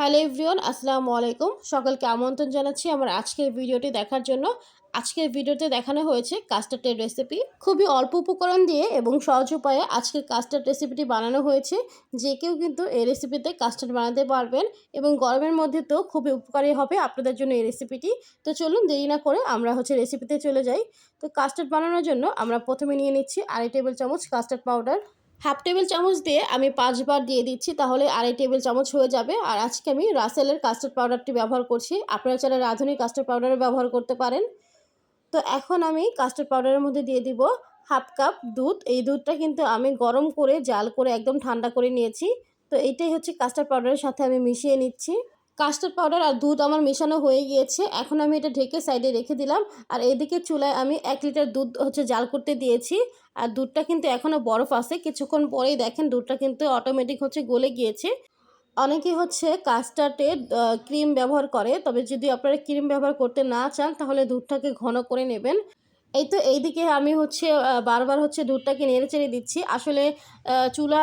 Hello everyone, আসসালামু আলাইকুম। সকলকে আমন্ত্রণ জানাচ্ছি আমার আজকের ভিডিওটি দেখার জন্য। আজকের ভিডিওতে দেখানো হয়েছে কাস্টার্ডের রেসিপি খুবই অল্প উপকরণ দিয়ে এবং সহজ উপায়ে আজকের কাস্টার্ড রেসিপিটি বানানো হয়েছে। যে কেউ কিন্তু এই রেসিপিতে কাস্টার্ড বানাতে পারবেন এবং গরমের মধ্যে তো খুবই উপকারী হবে আপনাদের জন্য এই রেসিপিটি তো চলুন দেরি না করে আমরা হচ্ছে রেসিপিতে চলে যাই। তো কাস্টার্ড বানানোর জন্য আমরা প্রথমে নিয়ে নিচ্ছি আড়াই টেবিল চামচ কাস্টার্ড পাউডার হাফ টেবিল চামচ দিয়ে আমি পাঁচবার দিয়ে দিচ্ছি, তাহলে আড়াই টেবিল চামচ হয়ে যাবে। আর আজকে আমি রাসেলের কাস্টার্ড পাউডারটি ব্যবহার করছি। আপনারা চাইলে রাঁধুনি কাস্টার্ড পাউডারও ব্যবহার করতে পারেন। তো এখন আমি কাস্টার্ড পাউডারের মধ্যে দিয়ে দিব হাফ কাপ দুধ। এই দুধটা কিন্তু আমি গরম করে, জাল করে একদম ঠান্ডা করে নিয়েছি। তো এইটাই হচ্ছে কাস্টার্ড পাউডারের সাথে আমি মিশিয়ে নিচ্ছি। কাস্টার্ড পাউডার আর দুধ আমার মেশানো হয়ে গিয়েছে। এখন আমি এটা ঢেকে সাইডে রেখে দিলাম। আর এদিকে চুলায় আমি এক লিটার দুধ হচ্ছে জাল করতে দিয়েছি। আর দুধটা কিন্তু এখনও বরফ আছে। কিছুক্ষণ পরেই দেখেন দুধটা কিন্তু অটোমেটিক হচ্ছে গলে গিয়েছে। অনেকে হচ্ছে কাস্টার্ডে ক্রিম ব্যবহার করে। তবে যদি আপনারা ক্রিম ব্যবহার করতে না চান, তাহলে দুধটাকে ঘন করে নেবেন। এই তো এইদিকে আমি হচ্ছে বারবার হচ্ছে দুধটাকে নেড়ে চেড়ে দিচ্ছি। আসলে চুলা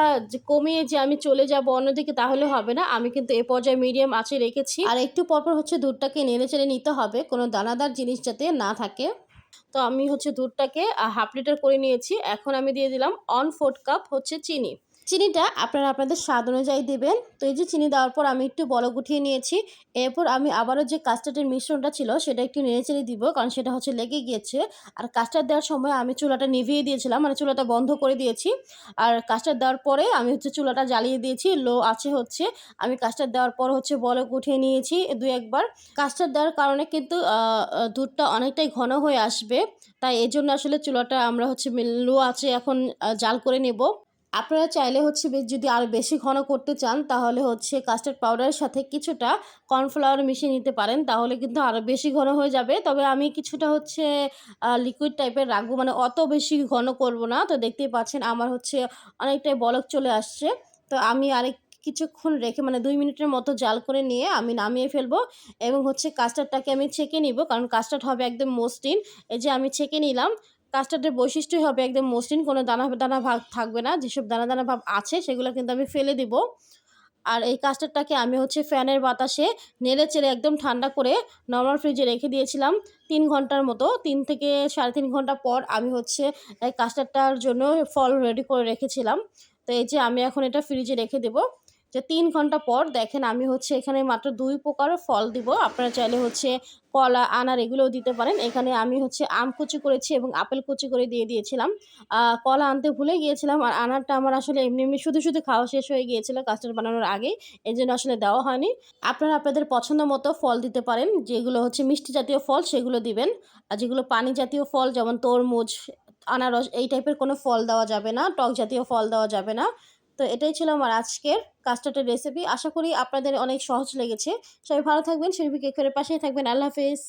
কমিয়ে যে আমি চলে যাব অন্যদিকে তাহলে হবে না। আমি কিন্তু এ পর্যায়ে মিডিয়াম আছে রেখেছি। আর একটু পরপর হচ্ছে দুধটাকে নেড়ে চেড়ে নিতে হবে। কোনো দানাদার জিনিস যাতে না থাকে। তো আমি হচ্ছে দুধটাকে হাফ লিটার করে নিয়েছি। এখন আমি দিয়ে দিলাম অন ফোর্থ কাপ হচ্ছে চিনি। চিনিটা আপনারা আপনাদের স্বাদ অনুযায়ী দেবেন। তো এই যে চিনি দেওয়ার পর আমি একটু বড় গুঠিয়ে নিয়েছি। এরপর আমি আবারও যে কাস্টার্ডের মিশ্রণটা ছিল, সেটা একটু নেড়ে চেড়ে দিব, কারণ সেটা হচ্ছে লেগে গিয়েছে। আর কাস্টার্ড দেওয়ার সময় আমি চুলাটা নিভিয়ে দিয়েছিলাম মানে চুলাটা বন্ধ করে দিয়েছি। আর কাস্টার্ড দেওয়ার পরে আমি হচ্ছে চুলাটা জ্বালিয়ে দিয়েছি, লো আছে হচ্ছে। আমি কাস্টার্ড দেওয়ার পর হচ্ছে বড় গুঠিয়ে নিয়েছি দু একবার। কাস্টার্ড দেওয়ার কারণে কিন্তু দুধটা অনেকটাই ঘন হয়ে আসবে। তাই এই জন্য আসলে চুলাটা আমরা হচ্ছে লো আছে এখন জাল করে নেব। আপনারা চাইলে হচ্ছে যদি আরও বেশি ঘন করতে চান, তাহলে হচ্ছে কাস্টার্ড পাউডারের সাথে কিছুটা কর্নফ্লাওয়ার মিশিয়ে নিতে পারেন, তাহলে কিন্তু আরও বেশি ঘন হয়ে যাবে। তবে আমি কিছুটা হচ্ছে লিকুইড টাইপের রাখব মানে অত বেশি ঘন করব না। তো দেখতেই পাচ্ছেন আমার হচ্ছে অনেকটাই বলক চলে আসছে। তো আমি আরেক কিছুক্ষণ রেখে মানে দুই মিনিটের মতো জাল করে নিয়ে আমি নামিয়ে ফেলব এবং হচ্ছে কাস্টার্ডটাকে আমি ছেঁকে নিব, কারণ কাস্টার্ড হবে একদম মসৃণ। এই যে আমি ছেঁকে নিলাম কাস্টার্ডের বৈশিষ্ট্যই হবে একদম মসৃণ, কোনো দানা দানা ভাগ থাকবে না। যেসব দানা দানা ভাব আছে, সেগুলো কিন্তু আমি ফেলে দিব। আর এই কাস্টার্ডটাকে আমি হচ্ছে ফ্যানের বাতাসে নেড়ে চেড়ে একদম ঠান্ডা করে নর্মাল ফ্রিজে রেখে দিয়েছিলাম তিন ঘণ্টার মতো। তিন থেকে সাড়ে তিন ঘণ্টা পর আমি হচ্ছে এই কাস্টার্ডটার জন্য ফল রেডি করে রেখেছিলাম। তো এই যে আমি এখন এটা ফ্রিজে রেখে দেবো। যে তিন ঘণ্টা পর দেখেন আমি হচ্ছে এখানে মাত্র দুই প্রকার ফল দিব। আপনারা চাইলে হচ্ছে কলা, আনার এগুলোও দিতে পারেন। এখানে আমি হচ্ছে আম কুচি করেছি এবং আপেল কুচি করে দিয়ে দিয়েছিলাম। কলা আনতে ভুলে গিয়েছিলাম আর আনারটা আমার আসলে এমনি এমনি শুধু শুধু খাওয়া শেষ হয়ে গিয়েছিল কাস্টার্ড বানানোর আগেই। এই জন্য আসলে দেওয়া হয়নি। আপনারা আপনাদের পছন্দ মতো ফল দিতে পারেন। যেগুলো হচ্ছে মিষ্টি জাতীয় ফল সেগুলো দিবেন। আর যেগুলো পানি জাতীয় ফল যেমন তরমুজ, আনারস এই টাইপের কোনো ফল দেওয়া যাবে না। টক জাতীয় ফল দেওয়া যাবে না। তো এটাই ছিল আমার আজকের কাস্টার্ডের রেসিপি আশা করি আপনাদের অনেক সহজ লেগেছে। সবাই ভালো থাকবেন শিল্পী কেকের পাশেই থাকবেন। আল্লাহ হাফিজ।